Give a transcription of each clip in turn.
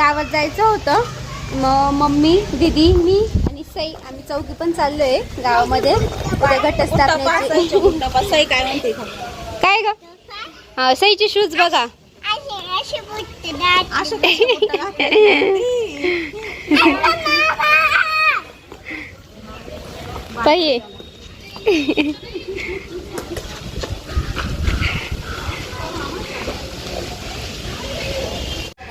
गावात जायचं होतं. मग मम्मी दीदी मी आणि सई आम्ही चौकी पण चाललोय गावामध्ये. घटस्थापनेची. काय ग? हा सईचे शूज बघा? पाहिजे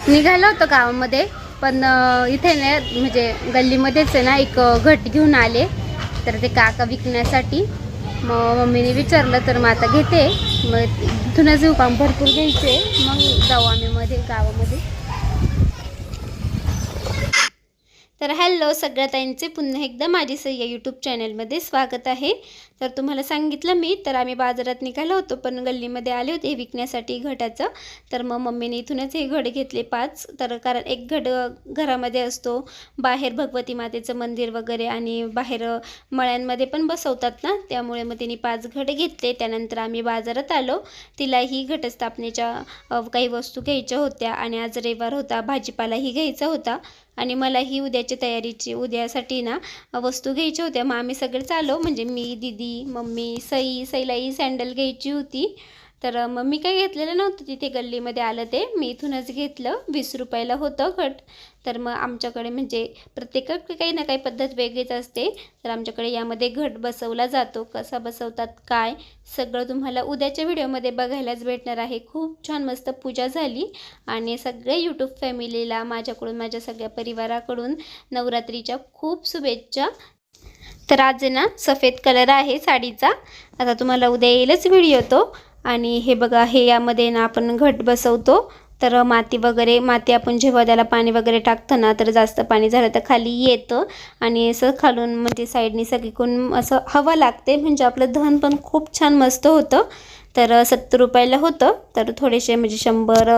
निघालो होतो गावामध्ये पण इथे ना म्हणजे गल्लीमध्येच आहे ना एक घट घेऊन आले. तर ते काका विकण्यासाठी. मग मम्मीने विचारलं तर मग आता घेते. मग इथूनच काम भरपूर घ्यायचे. मग जाऊ आम्ही मध्ये गावामध्ये. तर हॅलो सगळ्या ताईंचे पुन्हा एकदा माझी सय्या यूट्यूब चॅनलमध्ये स्वागत आहे. तर तुम्हाला सांगितलं मी तर आम्ही बाजारात निघालो होतो पण गल्लीमध्ये आले होते हे विकण्यासाठी घटाचं. तर मग मम्मीने इथूनच हे घड घेतले पाच. तर कारण एक घड घरामध्ये असतो बाहेर भगवती मातेचं मंदिर वगैरे आणि बाहेर मळ्यांमध्ये पण बसवतात ना त्यामुळे मग तिने पाच घड घेतले. त्यानंतर आम्ही बाजारात आलो. तिलाही घटस्थापनेच्या काही वस्तू घ्यायच्या होत्या आणि आज रविवार होता भाजीपालाही घ्यायचा होता. आणि मलाही उद्याची तयारीची उद्यासाठी ना वस्तू घ्यायच्या होत्या. मग आम्ही सगळेच आलो. म्हणजे मी दिदी मम्मी सई सईलाही सँडल घ्यायची होती. तर मग मी काही घेतलेलं नव्हतं तिथे गल्लीमध्ये आलं ते. मी इथूनच घेतलं. वीस रुपयाला होतं घट. तर मग आमच्याकडे म्हणजे प्रत्येकाकडे काही ना काही पद्धत वेगळीच असते. तर आमच्याकडे यामध्ये घट बसवला जातो. कसा बसवतात काय सगळं तुम्हाला उद्याच्या व्हिडिओमध्ये बघायलाच भेटणार आहे. खूप छान मस्त पूजा झाली. आणि सगळ्या यूट्यूब फॅमिलीला माझ्याकडून माझ्या सगळ्या परिवाराकडून नवरात्रीच्या खूप शुभेच्छा. तर आज आहे ना सफेद कलर आहे साडीचा. आता तुम्हाला उद्या येईलच व्हिडिओ तो. आणि हे बघा हे यामध्ये ना आपण घट बसवतो. तर माती वगैरे माती आपण जेव्हा त्याला पाणी वगैरे टाकतो ना तर जास्त पाणी झालं तर खाली येतं. आणि असं खालून म्हणजे साईडनी सगळीकडून असं हवा लागते. म्हणजे आपलं धन पण खूप छान मस्त होतं. तर सत्तर रुपयाला होतं. तर थोडेसे म्हणजे शंभर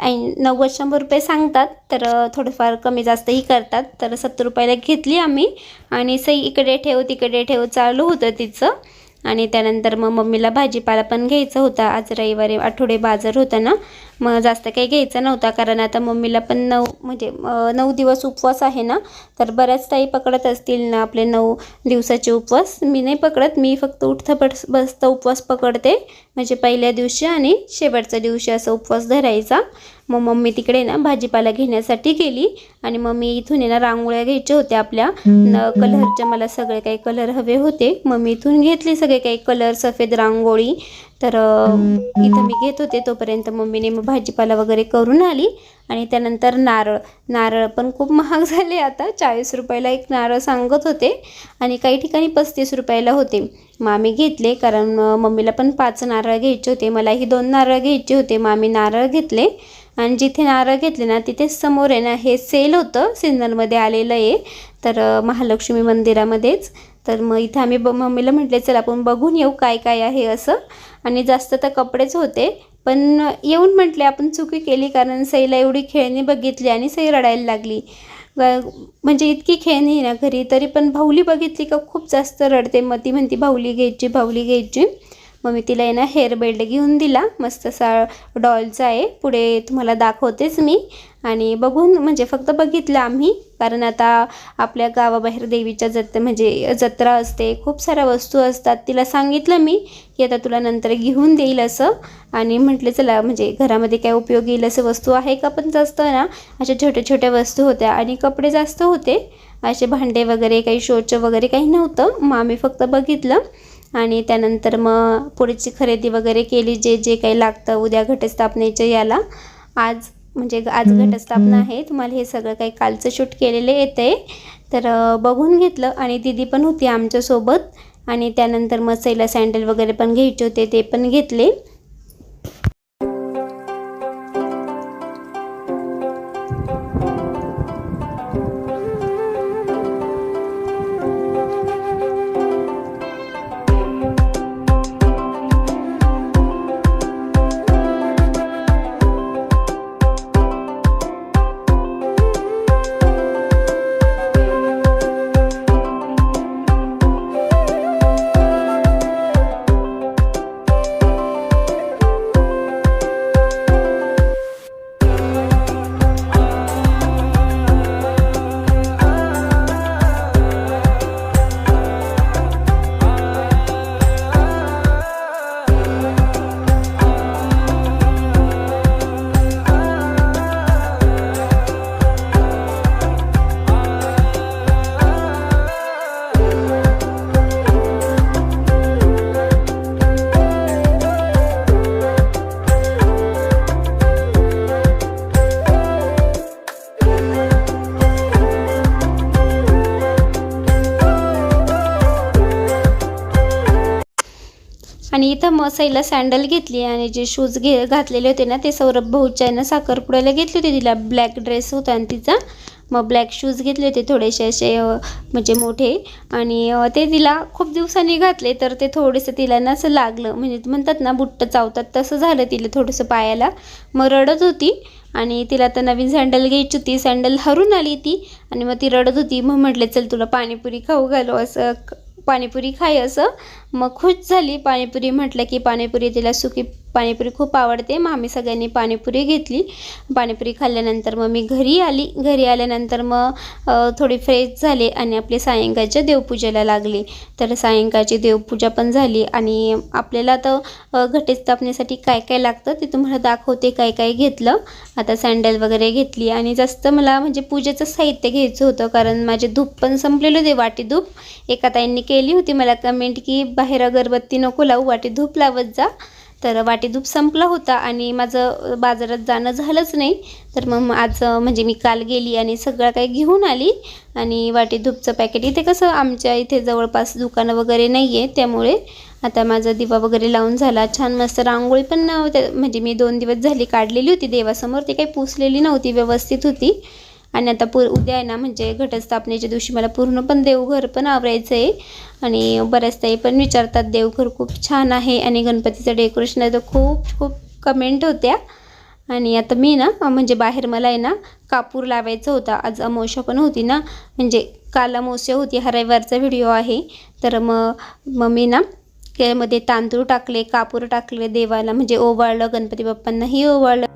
ऐं नव्वद शंभर रुपये सांगतात. तर थोडंफार कमी जास्तही करतात. तर सत्तर रुपयाला घेतली आम्ही. आणि सई इकडे ठेव तिकडे ठेव चालू होतं तिचं. आणि त्यानंतर मग मम्मीला भाजीपाला पण घ्यायचा होता. आज रविवारी आठवडे बाजार होता ना. मग जास्त काही घ्यायचा नव्हता कारण आता मम्मीला पण नऊ म्हणजे नऊ दिवस उपवास आहे ना तर बऱ्याच ताई पकडत असतील ना आपले नऊ दिवसाचे उपवास. मी नाही पकडत मी फक्त उठता बस बसता उपवास पकडते. म्हणजे पहिल्या दिवशी आणि शेवटच्या दिवशी असा उपवास धरायचा. मग मम्मी तिकडे ना भाजीपाला घेण्यासाठी गेली आणि मग मी इथून आहे ना रांगोळ्या घ्यायच्या होत्या आपल्या. कलरच्या कलरचे मला सगळे काही कलर हवे होते. मग मी इथून घेतले सगळे काही कलर सफेद रांगोळी तर इथं मी घेत होते तोपर्यंत मम्मीने मग भाजीपाला वगैरे करून आली आणि त्यानंतर नारळ नारळ पण खूप महाग झाले आता. चाळीस रुपयाला एक नारळ सांगत होते आणि काही ठिकाणी पस्तीस रुपयाला होते. मग आम्ही घेतले कारण मम्मीला पण पाच नारळ घ्यायचे होते. मलाही दोन नारळ घ्यायचे होते. मग आम्ही नारळ घेतले आणि जिथे नारळ घेतले ना तिथे समोर आहे ना हे सेल होतं. सिन्नरमध्ये आलेलं आहे. तर महालक्ष्मी मंदिरामध्येच. तर मग इथं आम्ही ब मम्मीला म्हटले चल आपण बघून येऊ काय काय आहे असं. आणि जास्त तर कपडेच होते पण येऊन म्हटले आपण चुकी केली कारण सईला एवढी खेळणी बघितली आणि सई रडायला लागली. म्हणजे इतकी खेळणी ना घरी तरी पण भाऊली बघितली का खूप जास्त रडते. मग ती म्हणती भाऊली घ्यायची भाऊली घ्यायची. मग मी तिला आहे ना हेअर बेल्ट घेऊन दिला. मस्त असा डॉलचा आहे. पुढे तुम्हाला दाखवतेच मी. आणि बघून म्हणजे फक्त बघितलं आम्ही. कारण आता आपल्या गावाबाहेर देवीच्या जत्र म्हणजे जत्रा असते. खूप साऱ्या वस्तू असतात. तिला सांगितलं मी की आता तुला नंतर घेऊन देईल असं. आणि म्हटलं चला म्हणजे घरामध्ये काय उपयोग येईल असं वस्तू आहे का? पण जास्त ना अशा छोट्या छोट्या वस्तू होत्या. आणि कपडे जास्त होते. असे भांडे वगैरे काही शोचं वगैरे काही नव्हतं. मग आम्ही फक्त बघितलं. आणि त्यानंतर मग पुढची खरेदी वगैरे केली जे जे काही लागतं उद्या घटस्थापनेच्या याला. आज म्हणजे आज घटस्थापना आहे. तुम्हाला हे सगळं काही कालचं शूट केलेलं येतं आहे तर बघून घेतलं आणि दिदी पण होती आमच्यासोबत. आणि त्यानंतर मग सैला सँडल वगैरे पण घ्यायचे होते ते पण घेतले. सईला सँडल घेतली आणि जे शूज घे घातलेले होते ना ते सौरभ भाऊच्या ना साखरपुड्याला घेतले होते. तिला ब्लॅक ड्रेस होता आणि तिचा. मग ब्लॅक शूज घेतले होते थोडेसे असे म्हणजे मोठे. आणि ते तिला खूप दिवसांनी घातले तर ते थोडेसं तिला ना असं लागलं. म्हणजे म्हणतात ना बुट्ट चावतात तसं झालं तिला थोडंसं पायाला. मग रडत होती आणि तिला तर नवीन सँडल घ्यायची होती. सँडल हरून आली ती आणि मग ती रडत होती. मग म्हटलं चल तुला पाणीपुरी खाऊ घालू असं पाणीपुरी खाय असं. मग खुश झाली. पाणीपुरी म्हटलं की पाणीपुरी तिला सुकी पाणीपुरी खूप आवडते. मग आम्ही सगळ्यांनी पाणीपुरी घेतली. पाणीपुरी खाल्ल्यानंतर मग मी घरी आली. घरी आल्यानंतर मग थोडी फ्रेश झाले आणि आपली सायंकाळच्या देवपूजेला लागली. तर सायंकाळची देवपूजा पण झाली आणि आपल्याला तर अ, घटस्थापनेसाठी काय काय लागतं ते तुम्हाला दाखवते काय काय घेतलं. आता सँडल वगैरे घेतली आणि जास्त मला म्हणजे पूजेचं साहित्य घ्यायचं होतं. कारण माझे धूप पण संपलेलं होते. वाटी धूप एका ताईंनी केली होती. मला कमेंट की बाहेर अगरबत्ती नको लावू वाटी धूप लावत जा. तर वाटी धूप संपला होता आणि माझं बाजारात जाणं झालंच नाही. तर मग आज म्हणजे मी काल गेली आणि सगळं काही घेऊन आली. आणि वाटी धूपचं पॅकेट इथे कसं आमच्या इथे जवळपास दुकानं वगैरे नाही आहे त्यामुळे आता माझा दिवा वगैरे लावून झाला. छान मस्त रांगोळी पण त्या- म्हणजे मी दोन दिवस झाली काढलेली होती. देवासमोर ती काही पुसलेली नव्हती व्यवस्थित होती. आणि आता पु उद्या आहे ना म्हणजे घटस्थापनेच्या दिवशी मला पूर्ण पण देवघर पण आवरायचं आहे आणि बऱ्याच ताई पण विचारतात देवघर खूप छान आहे आणि गणपतीचं डेकोरेशन आहे तर खूप खूप कमेंट होत्या. आणि आता मी ना म्हणजे बाहेर मला आहे ना कापूर लावायचं होता. आज अमावस्या पण होती ना म्हणजे काल अमावस्या होती हा रविवारचा व्हिडिओ आहे. तर मग मग मी ना त्यामध्ये तांदूळ टाकले कापूर टाकले देवाला म्हणजे ओवाळलं गणपती बाप्पांनाही ओवाळलं.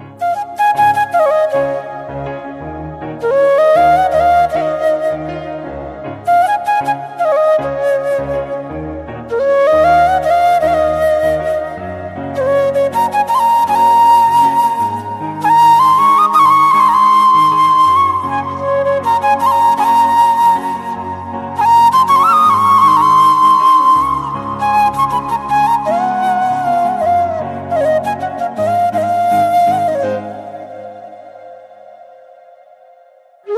ही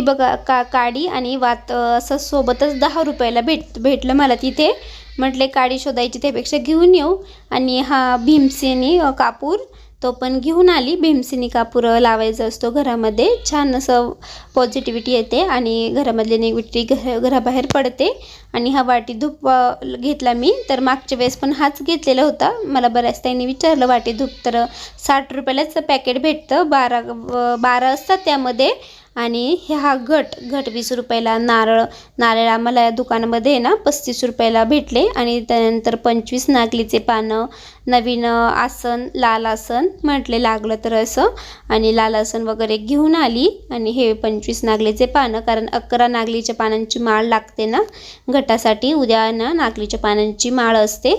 बघा का काडी आणि वात असं सोबतच दहा रुपयाला भेट भेटलं मला तिथे. म्हटले काडी शोधायची त्यापेक्षा घेऊन येऊ. आणि हा भीमसेनी कापूर तो पण घेऊन आली. भीमसेनी कापूर लावायचा असतो घरामध्ये. छान असं पॉझिटिव्हिटी येते आणि घरामधली निगेटिव्हिटी घ घराबाहेर पडते. आणि हा वाटी धूप घेतला मी. तर मागच्या वेळेस पण हाच घेतलेला होता. मला बऱ्याच त्यांनी विचारलं वाटी धूप तर साठ रुपयालाच पॅकेट भेटतं. बारा बारा असतात त्यामध्ये. आणि ह्या हा घट घट वीस रुपयाला नारळ नारळ आम्हाला या दुकानामध्ये आहे ना पस्तीस रुपयाला भेटले. आणि त्यानंतर पंचवीस नागलीचे पानं नवीन आसन लाल आसन म्हटले लागलं तर असं. आणि लाल आसन वगैरे घेऊन आली. आणि हे पंचवीस नागलीचे पानं कारण अकरा नागलीच्या पानांची माळ लागते ना घटासाठी उद्या ना नागलीच्या पानांची माळ असते.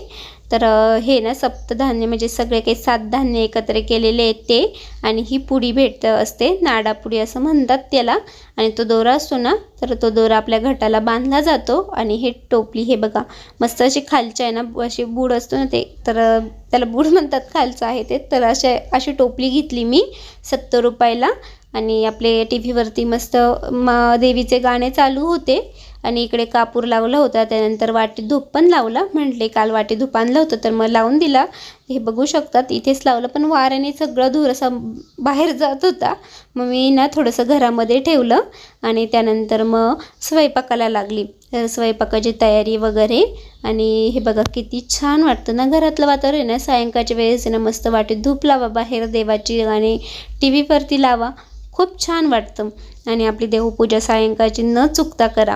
तर हे ना सप्तधान्य म्हणजे सगळे काही सात धान्य एकत्र केलेले आहेत ते आणि ही पुडी भेट असते. नाडापुडी असं म्हणतात त्याला आणि तो दोरा असतो ना तर तो दोरा आपल्या घटाला बांधला जातो आणि हे टोपली हे बघा मस्त अशी खालचे आहे ना अशी बूड असतो ना ते तर त्याला बूड म्हणतात खालचं आहे ते. तर असे अशी टोपली घेतली मी सत्तर रुपयाला आणि आपले टी व्हीवरती मस्त म देवीचे गाणे चालू होते. आणि इकडे कापूर लावला होता त्यानंतर वाटी धूप पण लावला. म्हटले काल वाटी धूप आणलं होतं तर मग लावून दिला. हे बघू शकतात इथेच लावलं पण वाऱ्याने सगळं धूर असा बाहेर जात होता. मग मी ना थोडंसं घरामध्ये ठेवलं आणि त्यानंतर मग स्वयंपाकाला लागली. तर स्वयंपाकाची तयारी वगैरे आणि हे बघा किती छान वाटतं ना घरातलं वातावरण आहे ना. सायंकाळच्या वेळेस ना मस्त वाटे धूप लावा बाहेर देवाची आणि टी व्हीवरती लावा. खूप छान वाटतं. आणि आपली देवपूजा सायंकाळची न चुकता करा.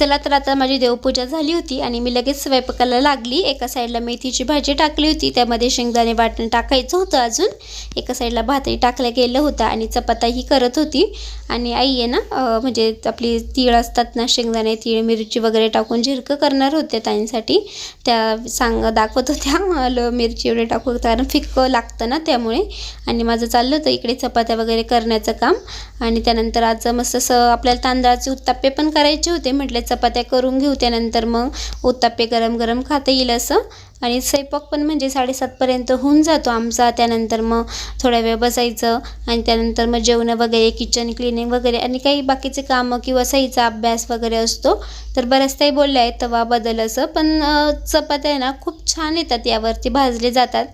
चला तर आता माझी देवपूजा झाली होती आणि मी लगेच स्वयंपाकाला लागली. एका साईडला मेथीची भाजी टाकली होती. त्यामध्ये शेंगदाणे वाटण टाकायचं होतं अजून. एका साईडला भातही टाकलं गेलं होतं आणि चपाताही करत होती. आणि आई आहे ना म्हणजे आपली तीळ असतात ना शेंगदाणे तीळ मिरची वगैरे टाकून झिरकं करणार होत्या ताईंसाठी. त्या सांग दाखवत होत्या. ल मिरची एवढे टाकू कारण फिक्कं लागतं ना त्यामुळे. आणि माझं चाललं होतं इकडे चपात्या वगैरे करण्याचं काम. आणि त्यानंतर आज मस्त असं आपल्याला तांदळाचे उत्ताप्पे पण करायचे होते. म्हटलं चपात्या करून घेऊ त्यानंतर मग उत्तापे गरम गरम खाता येईल असं. आणि स्वयंपाक पण म्हणजे साडेसातपर्यंत होऊन जातो आमचा. त्यानंतर मग थोडा वेळ बसायचं आणि त्यानंतर मग जेवणं वगैरे किचन क्लिनिंग वगैरे आणि काही बाकीचे कामं किंवा सहीचा अभ्यास वगैरे असतो. तर बऱ्याच काही बोलल्या आहेत तवा बदल असं. पण चपात्या आहे ना खूप छान येतात यावरती भाजले जातात.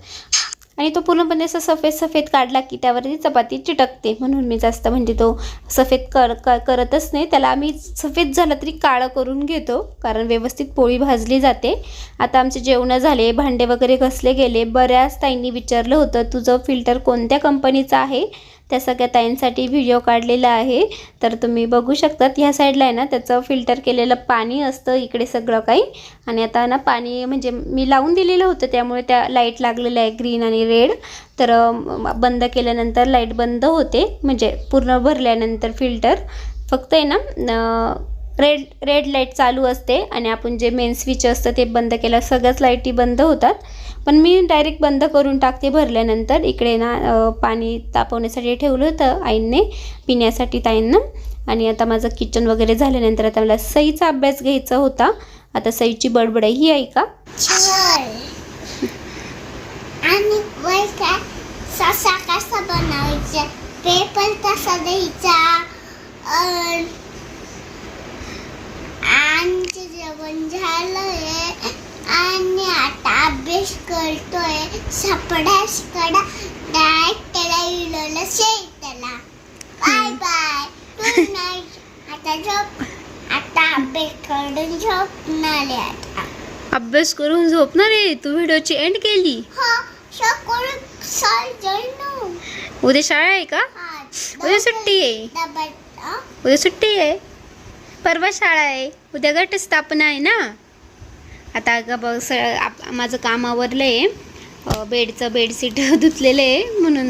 आणि तो पूर्णपणे असं सफेद सफेद काढला की त्यावरती चपाती चिटकते. म्हणून मी जास्त म्हणजे तो सफेद कर क- करतच नाही. त्याला आम्ही सफेद झाला तरी काळं करून घेतो कारण व्यवस्थित पोळी भाजली जाते. आता आमचे जेवणं झाले भांडे वगैरे घसले गेले. बऱ्याच ताईंनी विचारलं होतं तुझं फिल्टर कोणत्या कंपनीचं आहे? त्या सगळ्या ताईंसाठी व्हिडिओ काढलेला आहे. तर तुम्ही बघू शकतात ह्या साईडला आहे ना त्याचं फिल्टर केलेलं पाणी असतं इकडे सगळं काही. आणि आता ना पाणी म्हणजे मी लावून दिलेलं होतं त्यामुळे त्या लाइट लागलेल्या आहे ग्रीन आणि रेड तर बंद केल्यानंतर लाइट बंद होते म्हणजे पूर्ण भरल्यानंतर फिल्टर फक्त आहे ना रेड रेड लाइट चालू असते आणि आपण जे मेन स्विच असतं ते बंद केलं सगळ्याच लाईटी बंद होतात. पण मी डायरेक्ट बंद करून टाकते भरल्यानंतर. इकडे ना पाणी तापवण्यासाठी ठेवलं होतं आईंने पिण्यासाठी ताईंना. आणि आता माझं किचन वगैरे झाल्यानंतर आता मला सईचा अभ्यास घ्यायचा होता. आता सईची बडबड आहे ही ऐका आणि कसा बनवायचा? पेपर कसा द्यायचा? आमचं जेवण झालंय आणि आता अभ्यास करतोय. सापडास कडा. डायरेक्ट त्याला इळवलं शेताला बाय बाय. गुड नाईट आता झोप. आता अभ्यास करून झोपणार आहे आता. अभ्यास करून झोपणार आहे तू व्हिडिओची एंड केली. हा सकाळी साडेनऊ उद्या शाळा आहे का? उद्या सुट्टी आहे. डबल? उद्या सुट्टी आहे. परवा शाळा आहे. उद्या घटस्थापना आहे ना? आता ग बघ स माझं काम आवरलं आहे बेडचं बेडशीट धुतलेलं आहे म्हणून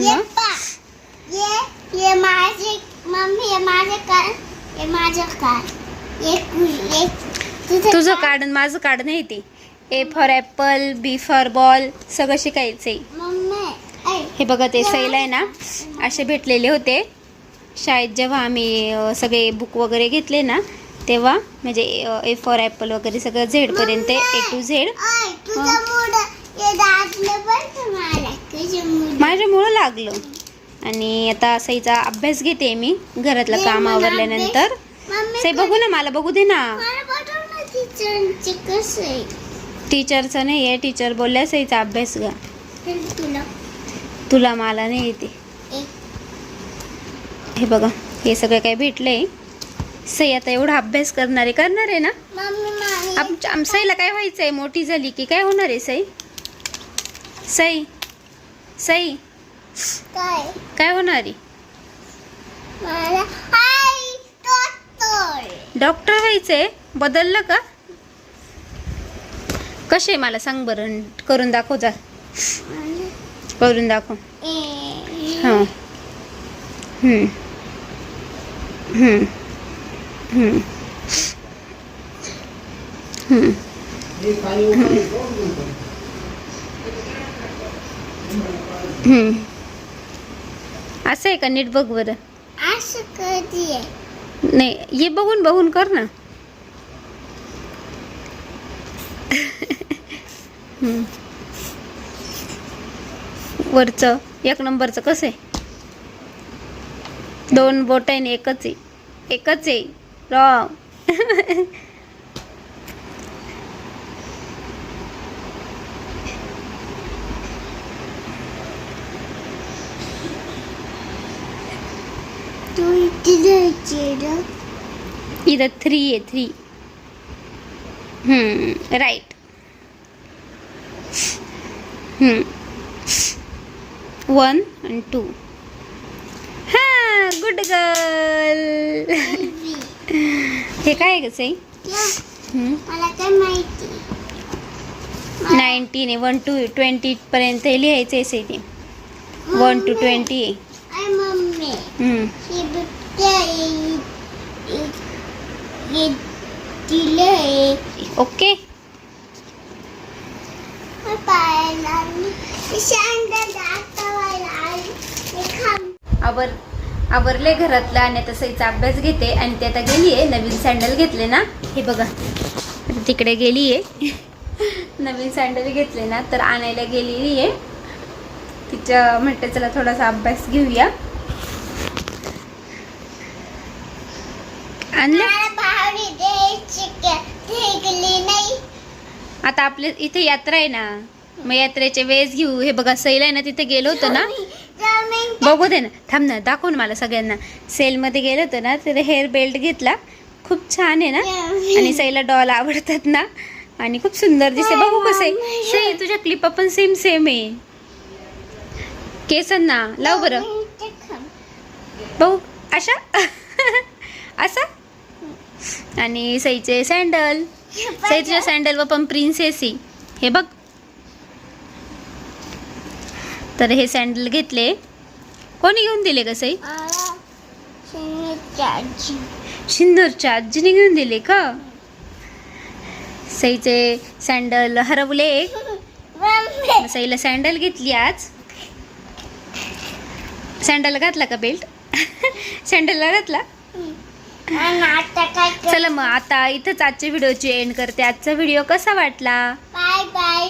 तुझं? कार्ड माझं कार्ड नाही ते. A for apple B for ball सगळं शिकायचं आहे हे बघा ते सैला आहे ना? असे भेटलेले होते. शाळेत जेव्हा आम्ही सगळे बुक वगैरे घेतले ना तेव्हा म्हणजे ए फॉर ॲपल वगैरे सगळं झेडपर्यंत ए टू झेड माझ्यामुळं लागलं आणि आता सईचा अभ्यास घेते मी घरातलं काम आवरल्यानंतर. सई बघू ना मला बघू दे ना. टीचरचे नाही आहे टीचर बोलल्या सईचा अभ्यास घ्या. तुला. मला नाही येते. हे बघा हे सगळं काय भेटलंय. सई आता एवढा अभ्यास करणार आहे करणार आहे ना? आमच्या आम सईला काय व्हायचं आहे मोठी झाली की काय होणार आहे सई? सई सई काय? काय होणार आहे? डॉक्टर डॉक्टर व्हायचं आहे बदललं का? कसे मला सांग बरं करून दाखव जा. करून दाखव. हां. असं आहे का नीट बघ बरं? असं कधी आहे? नाही ये बघून बघून कर ना. वरचं एक नंबरचं कसं आहे? दोन बोट आहे एकच आहे. एकच आहे. रॉंग तू इथे जायचे ना इथं थ्री आहे थ्री राईट वन आणि टू हां गुड गर्ल हे काय आहे कसं मला काय माहिती? नाईन्टीन आहे वन टू ट्वेंटीपर्यंत हे लिहायचं आहे ते. One two twenty. आहे ओके. मग आवरले घरातलं आणि आता सईचा अभ्यास घेते आणि ती आता गेली आहे. नवीन सँडल घेतले ना. हे बघा. तिकडे गेली आहे. नवीन सँडल घेतले ना तर आणायला गेलेली आहे. तिच्या म्हणते चला थोडासा अभ्यास घेऊया. आणलं? आता आपल्या इथे यात्रा आहे ना. मग यात्रेचे वेळेस घेऊ. हे बघा सैल आहे ना तिथे गेलो होतो ना. बघू दे ना. थांब ना दाखव ना मला सगळ्यांना. सेलमध्ये गेलो होतो ना तिथे हेअर बेल्ट घेतला. खूप छान आहे ना? आणि सईला डॉल आवडतात ना? आणि खूप सुंदर दिसते. बघू कसं आहे. सई तुझ्या क्लिपा पण सेम सेम आहे. केसांना लाव बरं. बघू. अशा असा आणि सईचे सँडल सई तुझ्या सँडलवर पण प्रिन्सेसी हे बघ. तर हे सँडल घेतले. कोणी घेऊन दिले का सई? शिंदूरच्या आजीने घेऊन दिले का? सईचे सँडल हरवले. सईला सँडल घेतली आज. सँडल घातला का बेल्ट सँडलला घातला? चला मग आता इथंच आजच्या व्हिडिओची एंड करते. आजचा व्हिडिओ कसा वाटला? Bye bye